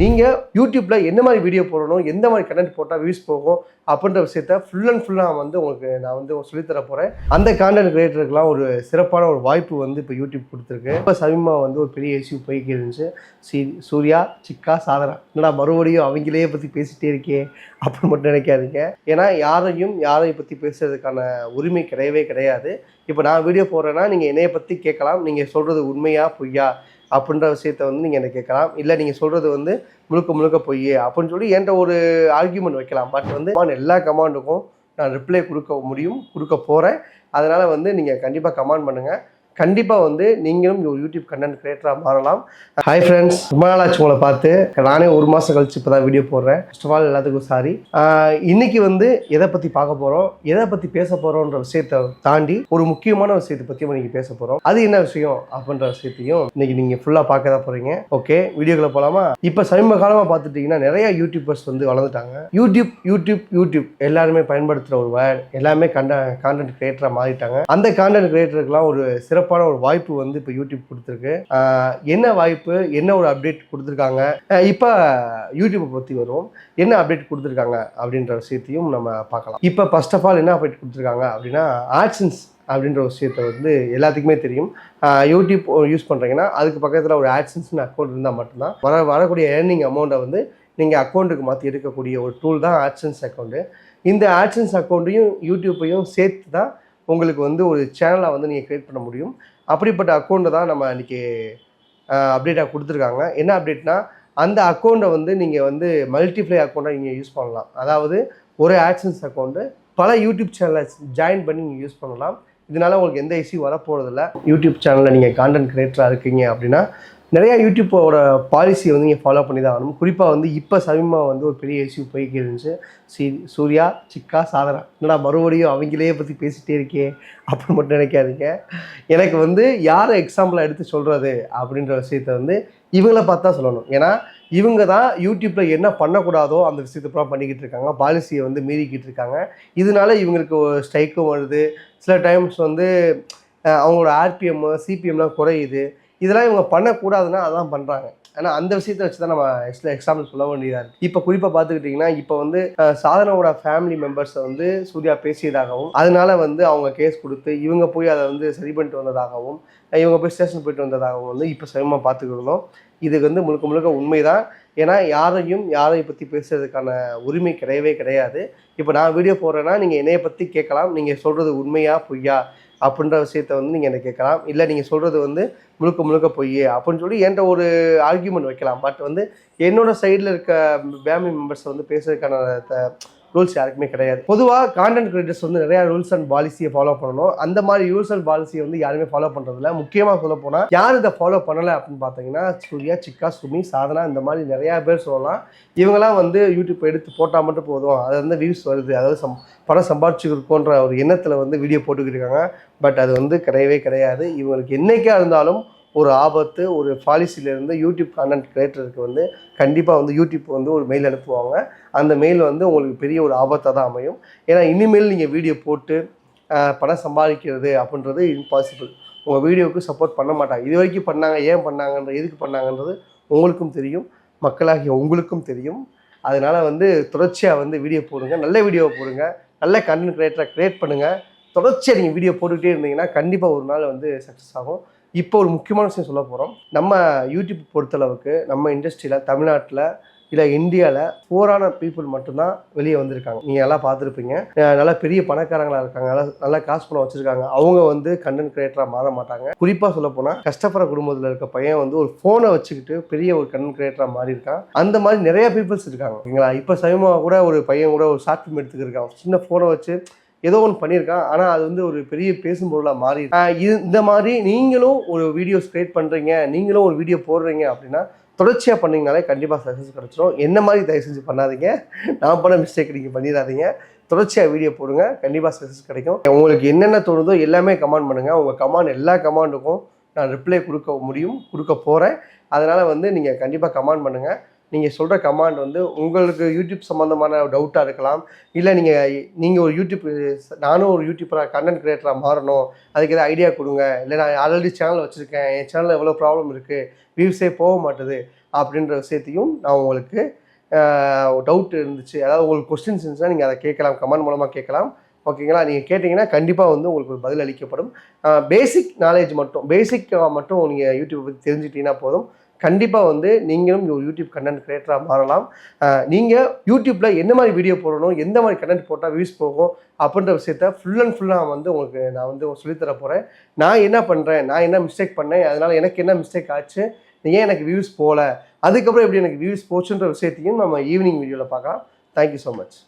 நீங்கள் யூடியூப்பில் என்ன மாதிரி வீடியோ போடணும் எந்த மாதிரி கண்டென்ட் போட்டால் வியூஸ் போகும் அப்படின்ற விஷயத்த ஃபுல் அண்ட் ஃபுல்லாக வந்து உங்களுக்கு நான் வந்து சொல்லித்தர போகிறேன் அந்த கான்டென்ட் கிரியேட்டருக்குலாம் ஒரு சிறப்பான ஒரு வாய்ப்பு வந்து இப்போ யூடியூப் கொடுத்துருக்கு. இப்போ சமீபமாக வந்து ஒரு பெரிய இஷ்யூ போய்க்கு இருந்துச்சு. சி சூர்யா சிக்கா சாதனா. என்னடா மறுபடியும் அவங்களே பற்றி பேசிகிட்டே இருக்கே அப்படின்னு மட்டும் நினைக்காதீங்க. ஏன்னா யாரையும் யாரையும் பற்றி பேசுறதுக்கான உரிமை கிடையவே கிடையாது. இப்போ நான் வீடியோ போடுறேன்னா நீங்கள் என்னைய பற்றி கேட்கலாம். நீங்கள் சொல்கிறது உண்மையா பொய்யா? அப்படின்ற விஷயத்த வந்து நீங்கள் என்ன கேட்கலாம்? இல்லை நீங்கள் சொல்கிறது வந்து முழுக்க முழுக்க பொய் அப்படின்னு சொல்லி என்கிட்ட ஒரு ஆர்கியூமெண்ட் வைக்கலாம். பட் வந்து எல்லா கமாண்டுக்கும் நான் ரிப்ளை கொடுக்க முடியும் கொடுக்க போகிறேன் அதனால் வந்து நீங்கள் கண்டிப்பாக கமெண்ட் பண்ணுங்கள் கண்டிப்பாக வந்து நீங்களும் ஒரு யூடியூப் கண்டென்ட் கிரியேட்டராக மாறலாம். ஹாய் ஃப்ரெண்ட்ஸ் ரொம்ப நாளாச்சு ஆச்சு உங்களை பார்த்து. நானே ஒரு மாதம் கழிச்சு இப்போ தான் வீடியோ போடுறேன். ஃபஸ்ட் ஆஃப் ஆல் எல்லாத்துக்கும் சாரி இன்னைக்கு வந்து எதை பற்றி பார்க்க போகிறோம் எதை பற்றி பேச போகிறோன்ற விஷயத்தை தாண்டி ஒரு முக்கியமான விஷயத்தை பற்றி இன்றைக்கி பேச போகிறோம் அது என்ன விஷயம்? அப்படின்ற விஷயத்தையும் இன்னைக்கு நீங்கள் ஃபுல்லாக பார்க்க தான் போகிறீங்க ஓகே வீடியோக்களை போகலாமா இப்போ சமீப காலமாக பார்த்துட்டிங்கன்னா நிறைய யூடியூபர்ஸ் வந்து வளர்ந்துட்டாங்க. யூடியூப் யூடியூப் யூடியூப் எல்லாருமே பயன்படுத்துகிற ஒரு வேர்ட் எல்லாமே கண்ட கான்டென்ட் கிரியேட்டராக மாறிட்டாங்க. அந்த கான்டென்ட் கிரியேட்டருக்குலாம் ஒரு சிறப்பு சிறப்பான ஒரு வாய்ப்பு வந்து இப்போ யூடியூப் கொடுத்துருக்கு. என்ன வாய்ப்பு என்ன ஒரு அப்டேட் கொடுத்துருக்காங்க? இப்போ யூடியூப்பை பற்றி வரும். என்ன அப்டேட் கொடுத்துருக்காங்க அப்படின்ற விஷயத்தையும் நம்ம பார்க்கலாம். இப்போ ஃபர்ஸ்ட் ஆஃப் ஆல் என்ன அப்டேட் கொடுத்துருக்காங்க அப்படின்னா ஆட்சன்ஸ் அப்படின்ற ஒரு விஷயத்தை வந்து எல்லாத்துக்குமே தெரியும். யூடியூப் யூஸ் பண்ணுறீங்கன்னா அதுக்கு பக்கத்தில் ஒரு ஆட்சன்ஸ்னு அக்கௌண்ட் இருந்தால் மட்டும்தான் வர வரக்கூடிய ஏர்னிங் அமௌண்ட்டை வந்து நீங்கள் அக்கௌண்ட்டுக்கு மாற்றி எடுக்கக்கூடிய ஒரு டூல் தான் ஆட்சன்ஸ் அக்கௌண்ட்டு இந்த ஆட்சன்ஸ் அக்கௌண்ட்டையும் யூடியூப்பையும் சேர்த்து தான் உங்களுக்கு வந்து ஒரு சேனலை வந்து நீங்கள் க்ரியேட் பண்ண முடியும். அப்படிப்பட்ட அக்கௌண்ட்டை தான் நம்ம இன்றைக்கி அப்டேட்டாக கொடுத்துருக்காங்க. என்ன அப்டேட்னா அந்த அக்கௌண்ட்டை வந்து நீங்கள் வந்து மல்டிப்ளை அக்கௌண்ட்டாக நீங்கள் யூஸ் பண்ணலாம். அதாவது ஒரு ஆக்சன்ஸ் அக்கௌண்ட்டு பல யூடியூப் சேனலை ஜாயின் பண்ணி நீங்கள் யூஸ் பண்ணலாம். இதனால் உங்களுக்கு எந்த இஷ்யூ வரப்போகிறதில்ல யூடியூப் சேனலில் நீங்கள் கான்டென்ட் கிரியேட்டராக இருக்கீங்க அப்படின்னா நிறையா யூடியூப்போட பாலிசி வந்து நீங்கள் ஃபாலோ பண்ணி தான் ஆகணும். குறிப்பாக வந்து இப்போ சமீபமாக வந்து ஒரு பெரிய இஷ்யூ போய்க்கு இருந்துச்சு. சி சூர்யா சிக்கா சாதனா. என்னடா மறுபடியும் அவங்களே பற்றி பேசிகிட்டே இருக்கே அப்படின்னு மட்டும் நினைக்காதீங்க. எனக்கு வந்து யாரை எக்ஸாம்பிளாக எடுத்து சொல்கிறது அப்படின்ற விஷயத்த வந்து இவங்கள பார்த்து தான் சொல்லணும். ஏன்னா இவங்க தான் யூடியூப்பில் என்ன பண்ணக்கூடாதோ அந்த விஷயத்தை பூரா பண்ணிக்கிட்டு இருக்காங்க. பாலிசியை வந்து மீறிக்கிட்டு இருக்காங்க. இதனால இவங்களுக்கு ஒரு ஸ்ட்ரைக்கும் வருது. சில டைம்ஸ் வந்து அவங்களோட ஆர்பிஎம் சிபிஎம்லாம் குறையுது. இதெல்லாம் இவங்க பண்ணக்கூடாதுன்னா அதான் பண்ணுறாங்க ஆனால் அந்த விஷயத்தை வச்சு தான் நம்ம எக்ஸ்ட்ரா எக்ஸாம்பிள் சொல்ல வேண்டியதாக இருக்குது இப்போ குறிப்பாக பார்த்துக்கிட்டிங்கன்னா இப்போ வந்து சாதனாவோட ஃபேமிலி மெம்பர்ஸை வந்து சூர்யா பேசியதாகவும் அதனால வந்து அவங்க கேஸ் கொடுத்து இவங்க போய் அதை வந்து சரி பண்ணிட்டு வந்ததாகவும் இவங்க போய் ஸ்டேஷன் போயிட்டு வந்ததாகவும் வந்து இப்போ சமயமாக பார்த்துக்கிருந்தோம் இதுக்கு வந்து முழுக்க முழுக்க உண்மைதான். ஏன்னா யாரையும் யாரையும் பற்றி பேசுறதுக்கான உரிமை கிடையவே கிடையாது. இப்போ நான் வீடியோ போடுறேன்னா நீங்கள் என்னைய பற்றி கேட்கலாம். நீங்கள் சொல்கிறது உண்மையா பொய்யா? அப்படின்ற விஷயத்த வந்து நீங்கள் என்ன கேட்கலாம்? இல்லை நீங்கள் சொல்கிறது வந்து முழுக்க முழுக்க பொய் அப்படின்னு சொல்லி என்கிட்ட ஒரு ஆர்கியூமெண்ட் வைக்கலாம். பட் வந்து என்னோடய சைடில் இருக்க ஃபேமிலி மெம்பர்ஸை வந்து பேசுறதுக்கான ரூல்ஸ் யாருக்குமே கிடையாது. பொதுவாக கான்டென்ட் கிரியேட்டர்ஸ் வந்து நிறைய ரூல்ஸ் அண்ட் பாலிசியை ஃபாலோ பண்ணணும். அந்த மாதிரி ரூல்ஸ் அண்ட் பாலிசியை வந்து யாருமே ஃபாலோ பண்ணுறதில்ல முக்கியமாக சொல்ல போனால் யார் இதை ஃபாலோ பண்ணலை அப்படின்னு பார்த்தீங்கன்னா சூர்யா சிக்கா சுமி சாதனா இந்த மாதிரி நிறையா பேர் சொல்லலாம். இவங்கெல்லாம் வந்து யூடியூப் எடுத்து போட்டால் மட்டும் போதும். அது வந்து வியூஸ் வருது. அதாவது சம் பணம் சம்பாதிச்சுருக்கோன்ற ஒரு எண்ணத்தில் வந்து வீடியோ போட்டுக்கிட்டு இருக்காங்க. பட் அது வந்து கிடையவே கிடையாது. இவங்களுக்கு என்றைக்கா இருந்தாலும் ஒரு ஆபத்து ஒரு பாலிசிலேருந்து யூடியூப் கான்டென்ட் கிரியேட்டருக்கு வந்து கண்டிப்பாக வந்து யூடியூப் வந்து ஒரு மெயில் அனுப்புவாங்க. அந்த மெயில் வந்து உங்களுக்கு பெரிய ஒரு ஆபத்தாக தான் அமையும். ஏன்னா இனிமேல் நீங்கள் வீடியோ போட்டு பணம் சம்பாதிக்கிறது அப்படின்றது இம்பாசிபிள் உங்கள் வீடியோவுக்கு சப்போர்ட் பண்ண மாட்டாங்க. இது வரைக்கும் பண்ணாங்க ஏன் பண்ணாங்கன்ற எதுக்கு பண்ணாங்கன்றது உங்களுக்கும் தெரியும். மக்களாகிய உங்களுக்கும் தெரியும். அதனால் வந்து தொடர்ச்சியாக வந்து வீடியோ போடுங்க. நல்ல வீடியோவை போடுங்க. நல்ல கண்டென்ட் கிரியேட்டரை க்ரியேட் பண்ணுங்கள் தொடர்ச்சியாக நீங்கள் வீடியோ போட்டுக்கிட்டே இருந்தீங்கன்னா கண்டிப்பாக ஒரு நாள் வந்து சக்ஸஸ் ஆகும். இப்போ ஒரு முக்கியமான விஷயம் சொல்ல போகிறோம் நம்ம யூடியூப் பொறுத்தளவுக்கு நம்ம இண்டஸ்ட்ரியில் தமிழ்நாட்டில் இல்லை இந்தியாவில் ஃபோரான பீப்புள் மட்டும்தான் வெளியே வந்திருக்காங்க. நீங்கள் எல்லாம் பார்த்துருப்பீங்க. நல்லா பெரிய பணக்காரங்களாக இருக்காங்க. நல்லா நல்லா காசு பணம் வச்சுருக்காங்க. அவங்க வந்து கண்டென்ட் கிரியேட்டராக மாற மாட்டாங்க. குறிப்பாக சொல்ல போனால் கஷ்டப்படுற குடும்பத்தில் இருக்க பையன் வந்து ஒரு ஃபோனை வச்சுக்கிட்டு பெரிய ஒரு கண்டென்ட் கிரியேட்டராக மாறி இருக்கான் அந்த மாதிரி நிறைய பீப்புள்ஸ் இருக்காங்க. ஓகேங்களா? இப்போ சமயமாக கூட ஒரு பையன் கூட ஒரு ஷார்ட் ஃபிலிம் எடுத்துக்கிருக்கான் சின்ன ஃபோனை வச்சு ஏதோ ஒன்று பண்ணியிருக்கான் ஆனால் அது வந்து ஒரு பெரிய பேசும் பொருளாக மாறி இது இந்த மாதிரி நீங்களும் ஒரு வீடியோஸ் கிரியேட் பண்ணுறீங்க நீங்களும் ஒரு வீடியோ போடுறீங்க அப்படின்னா தொடர்ச்சியாக பண்ணிங்கனாலே கண்டிப்பாக சக்ஸஸ் கிடச்சிரும். என்ன மாதிரி தயவு செஞ்சு பண்ணாதீங்க. நான் பண்ண மிஸ்டேக் நீங்கள் பண்ணிடாதீங்க. தொடர்ச்சியாக வீடியோ போடுங்க கண்டிப்பாக சக்ஸஸ் கிடைக்கும். உங்களுக்கு என்னென்ன தோணுதோ எல்லாமே கமெண்ட் பண்ணுங்கள் உங்கள் கமெண்ட் எல்லா கமெண்டுக்கும் நான் ரிப்ளை கொடுக்க முடியும் கொடுக்க போகிறேன் அதனால் வந்து நீங்கள் கண்டிப்பாக கமெண்ட் பண்ணுங்கள் நீங்கள் சொல்கிற கமாண்ட் வந்து உங்களுக்கு யூடியூப் சம்மந்தமான டவுட்டாக இருக்கலாம். இல்லை நீங்கள் நீங்கள் ஒரு யூடியூப் நானும் ஒரு யூடியூப்பராக கண்டென்ட் கிரியேட்டராக மாறணும். அதுக்கு எதாவது ஐடியா கொடுங்க. இல்லை நான் ஆல்ரெடி சேனல் வச்சுருக்கேன். என் சேனலில் எவ்வளோ ப்ராப்ளம் இருக்குது வியூஸே போக மாட்டுது. அப்படின்ற விஷயத்தையும் நான் உங்களுக்கு டவுட் இருந்துச்சு. அதாவது உங்களுக்கு கொஸ்டின்ஸ் இருந்துச்சுன்னா நீங்கள் அதை கேட்கலாம். கமெண்ட் மூலமாக கேட்கலாம். ஓகேங்களா நீங்கள் கேட்டிங்கன்னா கண்டிப்பாக வந்து உங்களுக்கு ஒரு பதில் அளிக்கப்படும். பேசிக் நாலேஜ் மட்டும் பேசிக்காக மட்டும் நீங்கள் யூடியூப் பற்றி தெரிஞ்சுக்கிட்டீங்கன்னா போதும். கண்டிப்பாக வந்து நீங்களும் ஒரு யூடியூப் கண்டென்ட் கிரியேட்டராக மாறலாம். நீங்கள் யூடியூப்பில் என்ன மாதிரி வீடியோ போடணும் எந்த மாதிரி கண்டென்ட் போட்டால் வியூஸ் போகும் அப்படின்ற விஷயத்த ஃபுல் அண்ட் ஃபுல்லாக வந்து உங்களுக்கு நான் வந்து சொல்லித்தர போகிறேன் நான் என்ன பண்ணுறேன் நான் என்ன மிஸ்டேக் பண்ணேன் அதனால் எனக்கு என்ன மிஸ்டேக் ஆச்சு ஏன் எனக்கு வியூஸ் போகல அதுக்கப்புறம் எப்படி எனக்கு வியூஸ் போச்சுன்ற விஷயத்தையும் நம்ம ஈவினிங் வீடியோவில் பார்க்கலாம். Thank you so much